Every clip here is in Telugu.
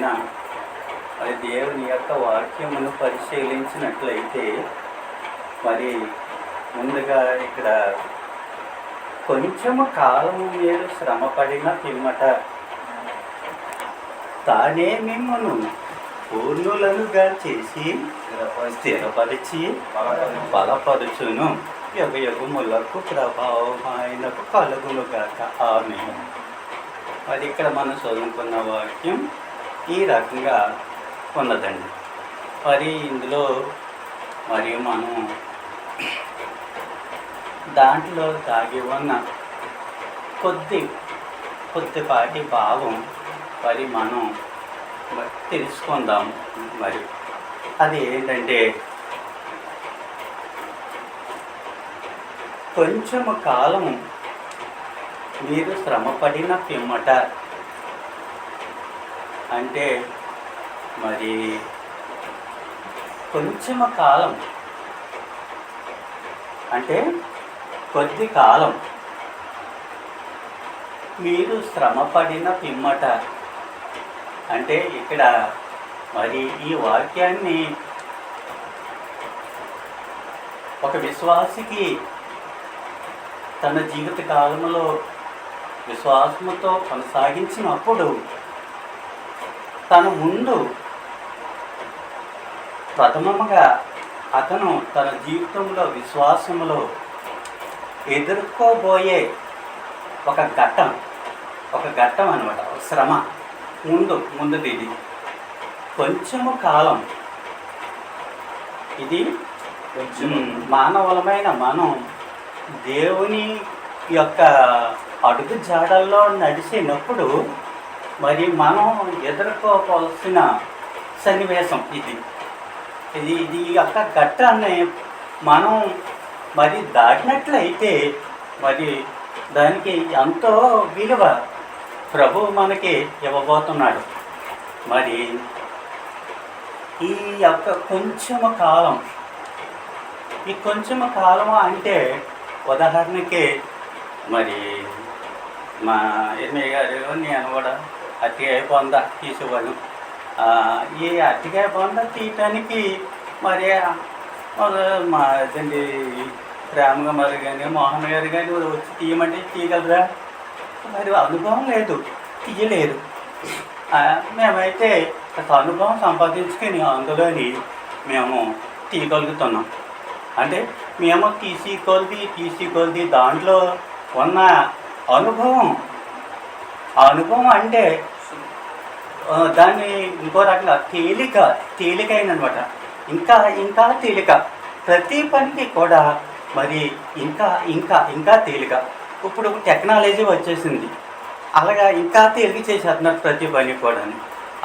దినాన మరి దేవుని యొక్క వాక్యమును పరిశీలించినట్లయితే మరి ముందుగా ఇక్కడ కొంచెము కాలము మీరు శ్రమపడిన పిమ్మట తానే మిమ్మను పూర్ణులనుగా చేసి స్థిరపరిచి బలపరుచును. యుగ యుగములకు ప్రభావం ఆయనకు కలుగునుగాక. ఆమె మరి ఇక్కడ మనం చదువుకున్న వాక్యం ఈ రకంగా ఉన్నదండి మరి ఇందులో మరియు మనం దాంట్లో దాగి ఉన్న కొద్ది కొద్దిపాటి భావం మరి మనం తెలుసుకుందాం. మరి అది ఏంటంటే కొంచెం కాలం మీరు శ్రమపడిన పిమ్మట అంటే మరి కొంచెమ కాలం అంటే కొద్ది కాలం మీరు శ్రమపడిన పిమ్మట. అంటే ఇక్కడ మరి ఈ వాక్యాన్ని ఒక విశ్వాసికి తన జీవిత కాలంలో విశ్వాసముతో కొనసాగించినప్పుడు తన ముందు ప్రథమముగా అతను తన జీవితంలో విశ్వాసములో ఎదుర్కోబోయే ఒక ఘట్టం ఒక ఘట్టం అనమాట శ్రమ. ముందు ముందుది ఇది కొంచెము కాలం. ఇది ఉమ్, మానవులమైన మనం దేవుని యొక్క అడుగు జాడల్లో నడిచినప్పుడు మరి మనం ఎదుర్కోవాల్సిన సన్నివేశం ఇది. ఇది ఇది ఈ యొక్క ఘట్టాన్ని మనం మరి దాటినట్లయితే మరి దానికి ఎంతో విలువ ప్రభు మనకి ఇవ్వబోతున్నాడు. మరి ఈ యొక్క కొంచెము కాలం ఈ కొంచెము కాలం అంటే ఉదాహరణకి మరి మా ఎమ్మె గారు నేను కూడా అతికాయ పొంద తీసేవాళ్ళం ఈ అతికాయ పొంద తీయటానికి మరి మా ఇదండి ప్రేమగా కానీ మోహన్ గారు కానీ వచ్చి తీయమంటే తీయగలరా? మరి అనుభవం లేదు తీయలేరు మేమైతే ఒక అనుభవం సంపాదించుకొని అందులోని మేము తీయగలుగుతున్నాం. అంటే మేము తీసి కొలిది తీసి కొలిది దాంట్లో ఉన్న అనుభవం ఆ అనుభవం అంటే దాన్ని ఇంకో రకంగా తేలిక తేలికైనమాట ఇంకా ఇంకా తేలిక. ప్రతి పనికి కూడా మరి ఇంకా ఇంకా ఇంకా తేలిక. ఇప్పుడు టెక్నాలజీ వచ్చేసింది. అలాగా ఇంకా తేలిక చేసేస్తున్నారు ప్రతి పని కూడా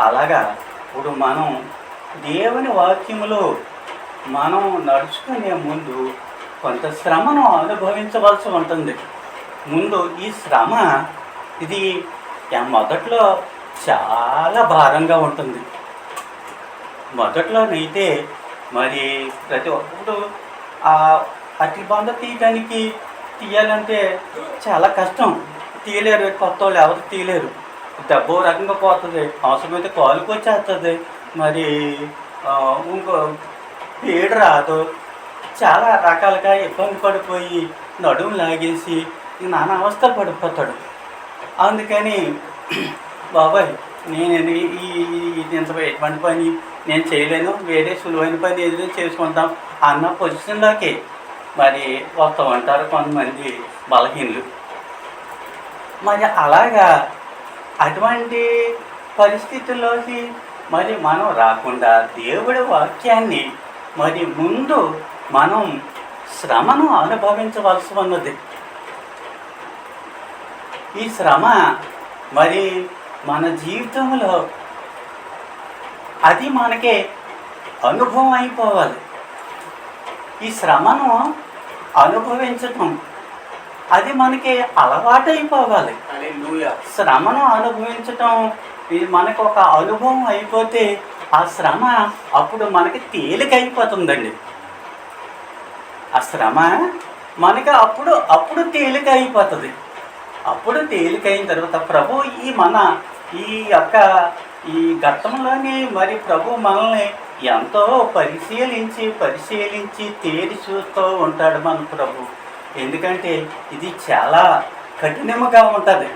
అలాగా ఇప్పుడు మనం దేవుని వాక్యములో మనం నడుచుకునే ముందు కొంత శ్రమను అనుభవించవలసి ఉంటుంది. ముందు ఈ శ్రమ ఇది మొదట్లో చాలా భారంగా ఉంటుంది. మొదట్లోనైతే మరి ప్రతి ఒక్కరు ఆ అతి బంద తీయడానికి తీయాలంటే చాలా కష్టం. తీయలేరు కొత్త వాళ్ళు ఎవరు తీయలేరు. దెబ్బ రకంగా పోతుంది అవసరమైతే కాలుకి వచ్చేస్తుంది. మరి ఇంకో పేడు రాదు. చాలా రకాలుగా ఇబ్బంది పడిపోయి నడుము లాగేసి నానా అవస్థలు పడిపోతాడు. అందుకని బాబాయ్ నేను ఈ ఇంత ఎటువంటి పని నేను చేయలేను వేరే సులువైన పని ఏదో చేసుకుంటాం అన్న పొజిషన్లోకి మరి వస్తూ ఉంటారు కొంతమంది బలహీనులు. మరి అలాగా అటువంటి పరిస్థితుల్లోకి మరి మనం రాకుండా దేవుడి వాక్యాన్ని మరి ముందు మనం శ్రమను అనుభవించవలసి ఉన్నది. ఈ శ్రమ మరి మన జీవితంలో అది మనకి అనుభవం అయిపోవాలి. ఈ శ్రమను అనుభవించటం అది మనకి అలవాటు అయిపోవాలి. శ్రమను అనుభవించటం ఇది మనకు ఒక అనుభవం అయిపోతే ఆ శ్రమ అప్పుడు మనకి తేలిక అయిపోతుందండి. ఆ శ్రమ మనకి అప్పుడు అప్పుడు తేలిక అయిపోతుంది. అప్పుడు తేలికైన తర్వాత ప్రభు ఈ మన ఈ యొక్క ఈ ఘట్టంలోని మరి ప్రభు మనల్ని ఎంతో పరిశీలించి పరిశీలించి తేరి చూస్తూ ఉంటాడు మన ప్రభు. ఎందుకంటే ఇది చాలా కఠినముగా ఉంటుంది.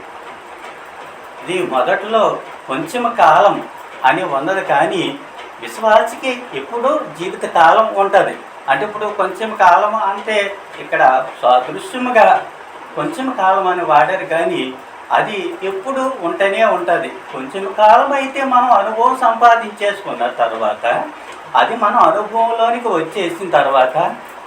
ఇది మొదట్లో కొంచెం కాలం అని ఉన్నది కానీ విశ్వాసికి ఎప్పుడూ జీవిత కాలం ఉంటుంది. అంటే ఇప్పుడు కొంచెం కాలం అంటే ఇక్కడ సాదృశ్యముగా కొంచెం కాలం అని వాడారు కానీ అది ఎప్పుడు ఉంటూనే ఉంటుంది. కొంచెం కాలం అయితే మనం అనుభవం సంపాదించేసుకున్న తర్వాత అది మనం అనుభవంలోనికి వచ్చేసిన తర్వాత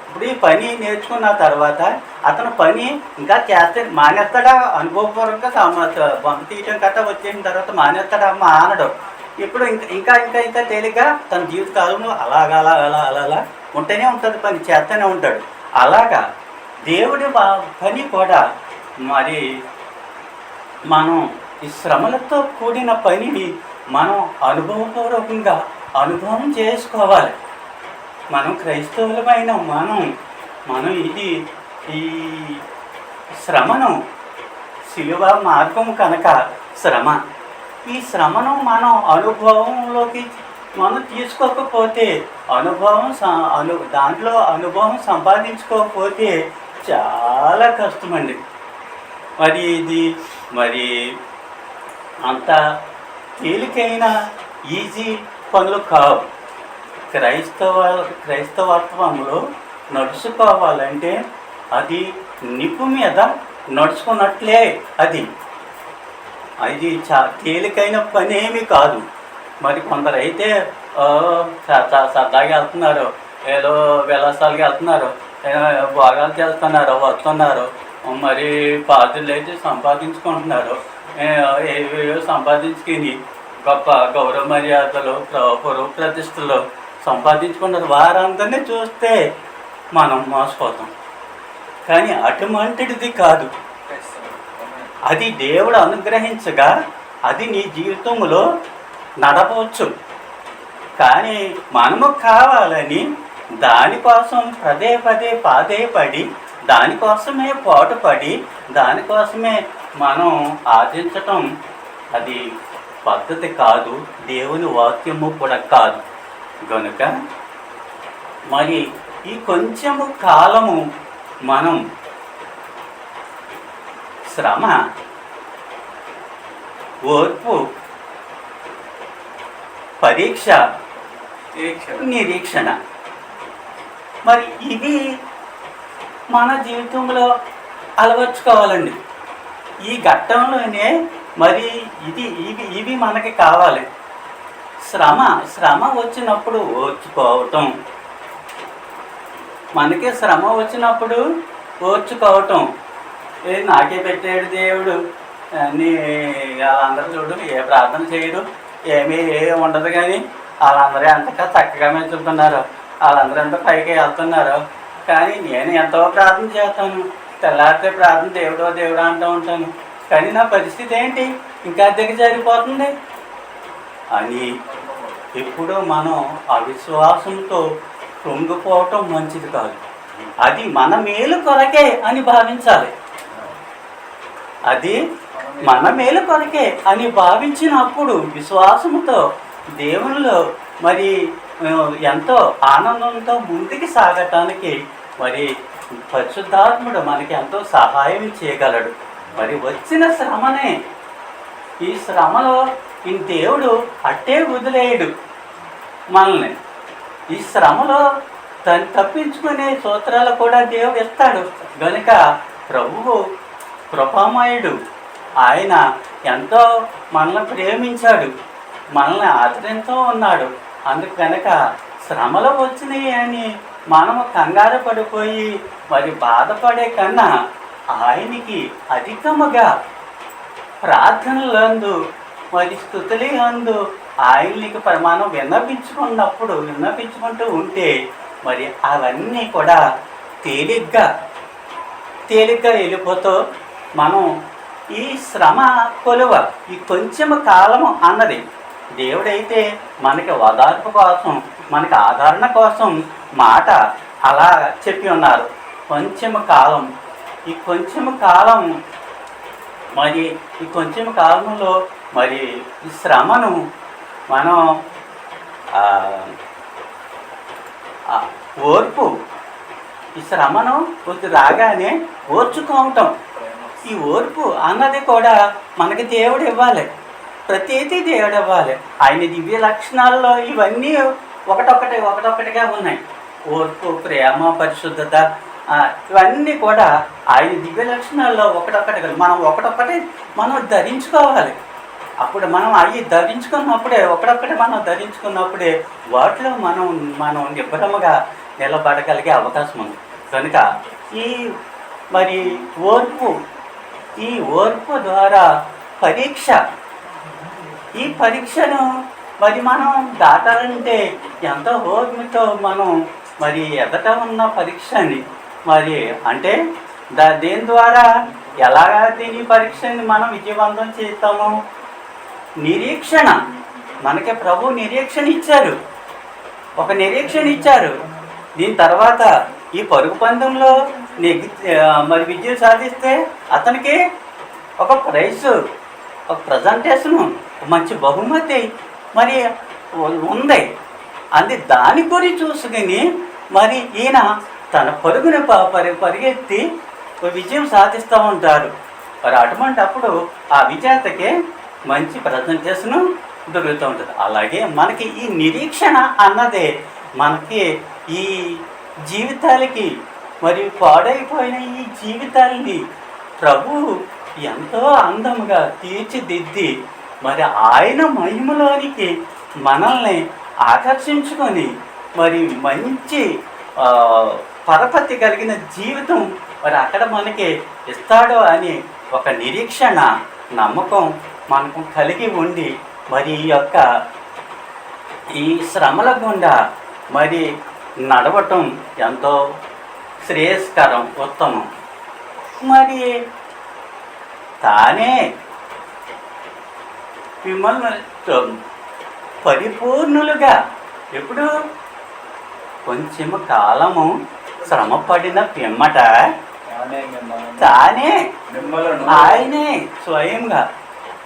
ఇప్పుడు ఈ పని నేర్చుకున్న తర్వాత అతను పని ఇంకా చేస్తే మానేస్తాడా? అనుభవపూర్వకంగా సమ బొమ్మ తీయటం కట్ట వచ్చేసిన తర్వాత మానేస్తాడా? మానడం ఇప్పుడు ఇంకా ఇంకా ఇంకా ఇంకా తేలిగ్గా తన జీవితకాలంలో అలాగ అలా అలా అలా అలా ఉంటూనే ఉంటుంది పని చేస్తూనే ఉంటాడు. అలాగా దేవుడి పని కూడా మరి మనం ఈ శ్రమలతో కూడిన పనిని మనం అనుభవపూర్వకంగా అనుభవం చేసుకోవాలి. మనం క్రైస్తవులమైన మనం మనం ఇది ఈ శ్రమను శిలువ మార్గం కనుక శ్రమ. ఈ శ్రమను మనం అనుభవంలోకి మనం తీసుకోకపోతే అనుభవం అను దాంట్లో అనుభవం సంపాదించుకోకపోతే చాలా కష్టమండి. మరి ఇది మరి అంత తేలికైన ఈజీ పనులు కావు. క్రైస్తవ క్రైస్తవత్వంలో నడుచుకోవాలంటే అది నిప్పు మీద నడుచుకున్నట్లే అది. అది చా తేలికైన పని కాదు. మరి కొందరు అయితే సరదాగా వెళ్తున్నారు. ఏదో విలాసాలుగా వెళ్తున్నారు. భాగాలు చేస్తున్నారు వస్తున్నారు. మరి పాదులు అయితే సంపాదించుకుంటున్నారు. ఏవేవో సంపాదించుకుని గొప్ప గౌరవ మర్యాదలు ప్ర- ప్రతిష్టలు సంపాదించుకున్నారు. వారందరినీ చూస్తే మనం మోసపోతాం. కానీ అటువంటిది కాదు. అది దేవుడు అనుగ్రహించగా అది నీ జీవితంలో నడపవచ్చు. కానీ మనము కావాలని దానికోసం పదే పదే పాదే పడి దానికోసమే పాటుపడి దానికోసమే మనం ఆర్జించటం అది పద్ధతి కాదు దేవుని వాక్యము కూడా కాదు. గనుక మరి ఈ కొంచెము కాలము మనం శ్రమ ఓర్పు పరీక్ష. నిరీక్షణ మరి ఇవి మన జీవితంలో అలవర్చుకోవాలండి. ఈ ఘట్టంలోనే మరి ఇది ఇవి ఇవి మనకి కావాలి. శ్రమ శ్రమ వచ్చినప్పుడు ఓర్చుకోవటం. మనకి శ్రమ వచ్చినప్పుడు ఓర్చుకోవటం. ఏ నాకే పెట్టాడు దేవుడు. నీ వాళ్ళందరూ చూడు ఏ ప్రార్థన చేయడు. ఏమీ ఏ ఉండదు కానీ వాళ్ళందరూ అంతగా చక్కగా మెచ్చుకున్నారు వాళ్ళందరూ ఎంత పైకి వెళ్తున్నారు. కానీ నేను ఎంతో ప్రార్థన చేస్తాను. తెల్లారితే ప్రార్థన దేవుడో దేవుడా అంటూ ఉంటాను. కానీ నా పరిస్థితి ఏంటి? ఇంకా దిగజారిపోతుంది అని ఎప్పుడూ మనం అవిశ్వాసంతో కృంగిపోవటం మంచిది కాదు. అది మన మేలు కొరకే అని భావించాలి. అది మన మేలు కొరకే అని భావించినప్పుడు విశ్వాసముతో దేవునిలో మరి ఎంతో ఆనందంతో ముందుకు సాగటానికి మరి పరిశుద్ధాత్ముడు మనకి ఎంతో సహాయం చేయగలడు. మరి వచ్చిన శ్రమనే ఈ శ్రమలో ఈ దేవుడు అట్టే వదిలేయడు మనల్ని. ఈ శ్రమలో తను తప్పించుకునే సూత్రాలు కూడా దేవుడు ఇస్తాడు. గనుక ప్రభువు కృపామయుడు ఆయన ఎంతో మనల్ని ప్రేమించాడు. మనల్ని ఆదరిస్తూ ఉన్నాడు. అందుకు కనుక శ్రమలు వచ్చినాయి అని మనము కంగారు పడిపోయి మరి బాధపడే కన్నా ఆయనకి అధికముగా ప్రార్థనలందు మరి స్థుతులే అందు ఆయనకి ప్రమాణం విన్నపించుకున్నప్పుడు విన్నపించుకుంటూ ఉంటే మరి అవన్నీ కూడా తేలిగ్గా తేలిగ్గా వెళ్ళిపోతూ మనం ఈ శ్రమ కొలువ ఈ కొంచెం కాలము అన్నది దేవుడైతే మనకి ఓదార్పు కోసం మనకి ఆదరణ కోసం మాట అలా చెప్పి ఉన్నారు. కొంచెం కాలం ఈ కొంచెం కాలం మరి ఈ కొంచెం కాలంలో మరి ఈ శ్రమను మనం ఓర్పు ఈ శ్రమను కొద్ది రాగానే ఓర్చుకోవటం. ఈ ఓర్పు అన్నది కూడా మనకి దేవుడు ఇవ్వాలి. ప్రతిదీ దేవుడు ఇవ్వాలి ఆయన దివ్య లక్షణాల్లో ఇవన్నీ ఒకటొకటి ఒకటొకటిగా ఉన్నాయి. ఓర్పు ప్రేమ పరిశుద్ధత ఇవన్నీ కూడా ఆయన దివ్య లక్షణాల్లో ఒకటొక్కటి మనం ఒకటొక్కటి మనం ధరించుకోవాలి. అప్పుడు మనం అవి ధరించుకున్నప్పుడే ఒకటొక్కటి మనం ధరించుకున్నప్పుడే వాటిలో మనం మనం నిబ్బరముగా నిలబడగలిగే అవకాశం ఉంది. కనుక ఈ మరి ఓర్పు ఈ ఓర్పు ద్వారా పరీక్ష ఈ పరీక్షను మరి మనం దాటాలంటే ఎంతో ఓర్మితో మనం మరి ఎదట ఉన్న పరీక్షని మరి అంటే దా దేని ద్వారా ఎలాగా దీని పరీక్షని మనం విజయవంతం చేస్తాము? నిరీక్షణ. మనకి ప్రభు నిరీక్షణ ఇచ్చారు. ఒక నిరీక్షణ ఇచ్చారు. దీని తర్వాత ఈ పరుగు పందెంలో నెగ్గి మరి విజయం సాధిస్తే అతనికి ఒక ప్రైజ్. ప్రజెంటేషను మంచి బహుమతి మరి ఉంది. అది దాని గురి చూసుకుని మరి ఈయన తన పరుగుని ప- పరి పరిగెత్తి విజయం సాధిస్తూ ఉంటారు మరి అటువంటి అప్పుడు ఆ విజేతకి మంచి ప్రజెంటేషను దొరుకుతూ ఉంటుంది. అలాగే మనకి ఈ నిరీక్షణ అన్నదే మనకి ఈ జీవితాలకి మరియు పాడైపోయిన ఈ జీవితాలని ప్రభు ఎంతో అందముగా తీర్చిదిద్ది మరి ఆయన మహిమలోనికి మనల్ని ఆకర్షించుకొని మరి మంచి పరపతి కలిగిన జీవితం మరి అక్కడ మనకి ఇస్తాడు అని ఒక నిరీక్షణ నమ్మకం మనకు కలిగి ఉండి మరి ఈ యొక్క ఈ శ్రమల గుండా మరి నడవటం ఎంతో శ్రేయస్కరం ఉత్తమం. మరి తానే మిమ్మల్ని పరిపూర్ణులుగా. ఎప్పుడు? కొంచెము కాలము శ్రమ పడిన పిమ్మట. తానే ఆయనే స్వయంగా.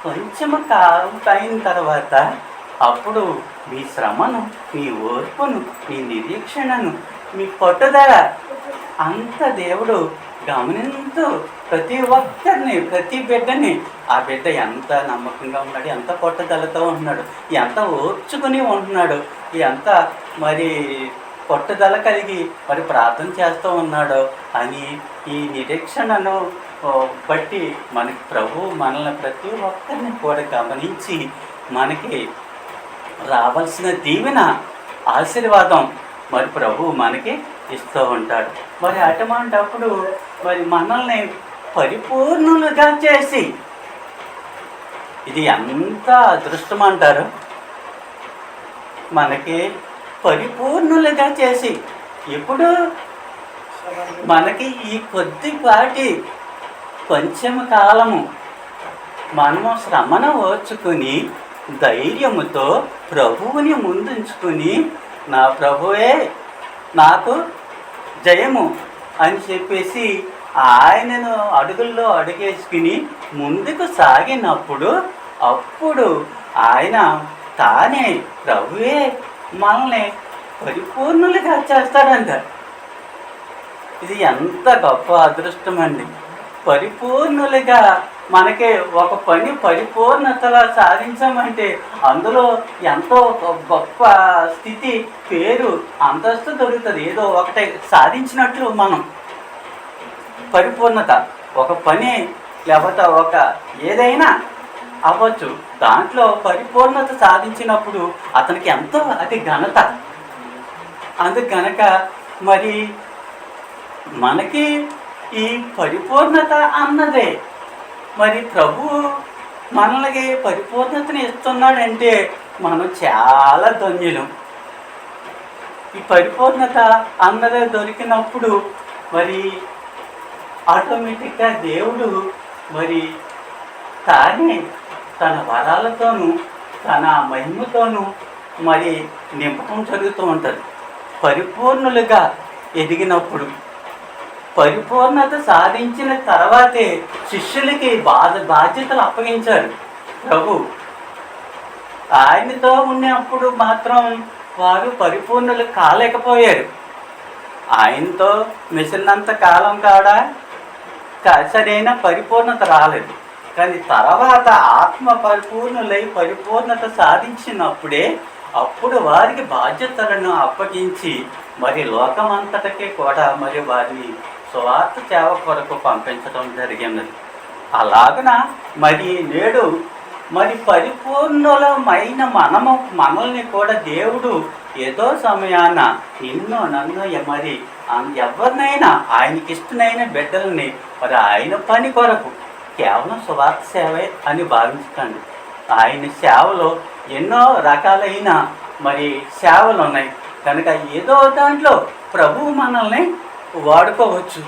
కొంచెము కాలం అయిన తర్వాత అప్పుడు మీ శ్రమను మీ ఓర్పును మీ నిరీక్షణను మీ పట్టుదల అంత దేవుడు గమనించు ప్రతి ఒక్కరిని ప్రతి బిడ్డని ఆ బిడ్డ ఎంత నమ్మకంగా ఉన్నాడు ఎంత పట్టుదలతో ఉంటున్నాడు ఎంత ఓర్చుకుని ఉంటున్నాడు ఎంత మరి పట్టుదల కలిగి మరి ప్రార్థన చేస్తూ ఉన్నాడో అని ఈ నిరీక్షణను బట్టి మనకి ప్రభు మనల్ని ప్రతి ఒక్కరిని కూడా గమనించి మనకి రావాల్సిన దీవెన ఆశీర్వాదం మరి ప్రభు మనకి ఇస్తూ ఉంటాడు. మరి అటువంటప్పుడు మరి మనల్ని పరిపూర్ణులుగా చేసి ఇది ఎంత అదృష్టం అంటారు? మనకి పరిపూర్ణులుగా చేసి ఇప్పుడు మనకి ఈ కొద్దిపాటి కొంచెం కాలము మనము శ్రమను ఓర్చుకుని ధైర్యముతో ప్రభువుని ముందుంచుకుని నా ప్రభువే నాకు జయము అని చెప్పేసి ఆయనను అడుగుల్లో అడుగేసుకుని ముందుకు సాగినప్పుడు అప్పుడు ఆయన తానే ప్రభువే మనల్ని పరిపూర్ణులుగా చేస్తాడంట. ఇది ఎంత గొప్ప అదృష్టం అండి పరిపూర్ణులుగా మనకి ఒక పని పరిపూర్ణతలా సాధించామంటే అందులో ఎంతో గొప్ప స్థితి పేరు అంతస్తు దొరుకుతుంది. ఏదో ఒకటే సాధించినట్లు మనం. పరిపూర్ణత. ఒక పని లేకపోతే ఒక ఏదైనా అవ్వచ్చు. దాంట్లో పరిపూర్ణత సాధించినప్పుడు అతనికి ఎంతో అది ఘనత. అందుకు గనక మరి మనకి ఈ పరిపూర్ణత అన్నదే మరి ప్రభు మనల్ని పరిపూర్ణతను ఇస్తున్నాడంటే మనం చాలా ధన్యులం. ఈ పరిపూర్ణత అందరూ దొరికినప్పుడు మరి ఆటోమేటిక్గా దేవుడు మరి తానే తన వరాలతోనూ తన మహిమతోనూ మరి నింపటం జరుగుతూ ఉంటుంది. పరిపూర్ణులుగా ఎదిగినప్పుడు పరిపూర్ణత సాధించిన తర్వాతే శిష్యులకి బాధ బాధ్యతలు అప్పగించారు. ప్రభు ఆయనతో ఉన్నప్పుడు మాత్రం వారు పరిపూర్ణులు కాలేకపోయారు. ఆయనతో మిషన్నంత కాలం కాడా సరైన పరిపూర్ణత రాలేదు. కానీ తర్వాత ఆత్మ పరిపూర్ణులై పరిపూర్ణత సాధించినప్పుడే అప్పుడు వారికి బాధ్యతలను అప్పగించి మరి లోకమంతటకే కూడా మరి వారిని స్వార్థ సేవ కొరకు పంపించడం జరిగినది. అలాగన మరి నేడు మరి పరిపూర్ణులమైన మనము మనల్ని కూడా దేవుడు ఏదో సమయాన నిన్ను నన్ను మరి ఎవరినైనా ఆయనకి ఇష్టమైన బిడ్డల్ని మరి ఆయన పని కొరకు కేవలం స్వార్థ సేవే అని భావించకండి. ఆయన సేవలో ఎన్నో రకాలైన మరి సేవలు ఉన్నాయి కనుక ఏదో దాంట్లో ప్రభువు మనల్ని వాడుకోవచ్చు.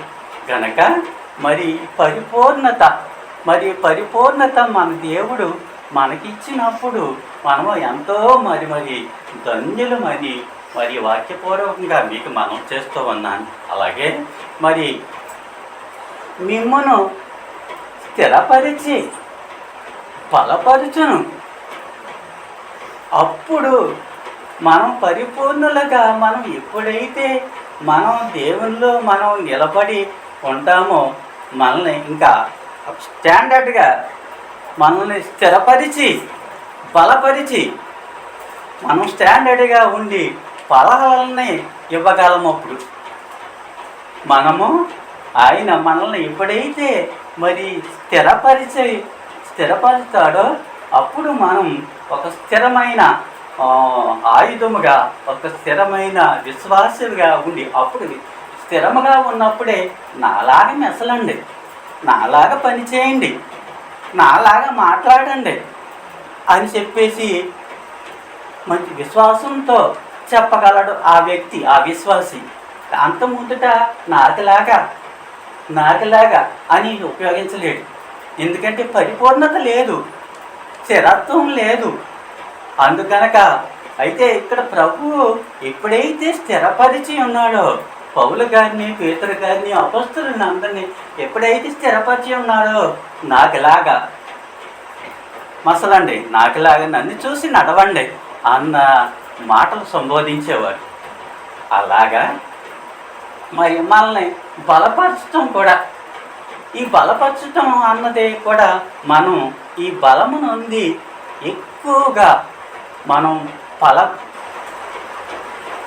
గనక మరి పరిపూర్ణత మరి పరిపూర్ణత మన దేవుడు మనకిచ్చినప్పుడు మనము ఎంతో మరి మరి ధన్యులమని మరి మరి వాక్యపూర్వకంగా మీకు మనం చేస్తూ ఉన్నాను. అలాగే మరి మిమ్మను స్థిరపరిచి బలపరచును. అప్పుడు మనం పరిపూర్ణులుగా మనం ఎప్పుడైతే మనం దేవునిలో మనం నిలబడి ఉంటామో మనల్ని ఇంకా స్టాండర్డ్గా మనల్ని స్థిరపరిచి బలపరిచి మనం స్టాండర్డ్గా ఉండి ఫలాలని ఇవ్వగలము అప్పుడు. మనము ఆయన మనల్ని ఎప్పుడైతే మరి స్థిరపరిచి స్థిరపరుస్తాడో అప్పుడు మనం ఒక స్థిరమైన ఆయుధముగా ఒక స్థిరమైన విశ్వాసుగా ఉండి అప్పుడు స్థిరముగా ఉన్నప్పుడే నాలాగా మెసలండి. నాలాగా పని చేయండి. నాలాగా మాట్లాడండి అని చెప్పేసి మంచి విశ్వాసంతో చెప్పగలడు ఆ వ్యక్తి ఆ విశ్వాసి. అంత ముందుట నాకులాగా నాకులాగా అని ఉపయోగించలేడు. ఎందుకంటే పరిపూర్ణత లేదు. స్థిరత్వం లేదు. అందుకనక అయితే ఇక్కడ ప్రభువు ఎప్పుడైతే స్థిరపరిచి ఉన్నాడో పౌలు గారిని పేతురు గారిని అపస్తులని అందరినీ ఎప్పుడైతే స్థిరపరిచి ఉన్నాడో నాకులాగా మసలండి నాకులాగా నన్ను చూసి నడవండి అన్న మాటలు సంబోధించేవారు. అలాగా మరి మనల్ని బలపరచటం కూడా ఈ బలపరచటం అన్నది కూడా మనం ఈ బలము నుండి ఎక్కువగా మనం ఫల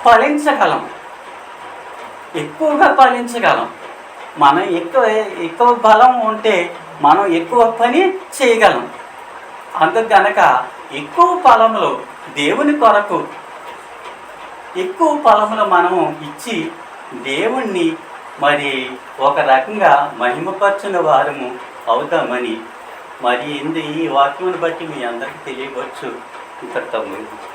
ఫలించగలం. ఎక్కువగా ఫలించగలం. మనం ఎక్కువ ఎక్కువ బలం ఉంటే మనం ఎక్కువ పని చేయగలం. అందుకు గనక ఎక్కువ ఫలములు దేవుని కొరకు ఎక్కువ ఫలములు మనము ఇచ్చి దేవుణ్ణి మరి ఒక రకంగా మహిమపరచిన వారము అవుతామని మరి ఇందు ఈ వాక్యమును బట్టి మీ అందరికీ తెలియవచ్చు કરતા હોય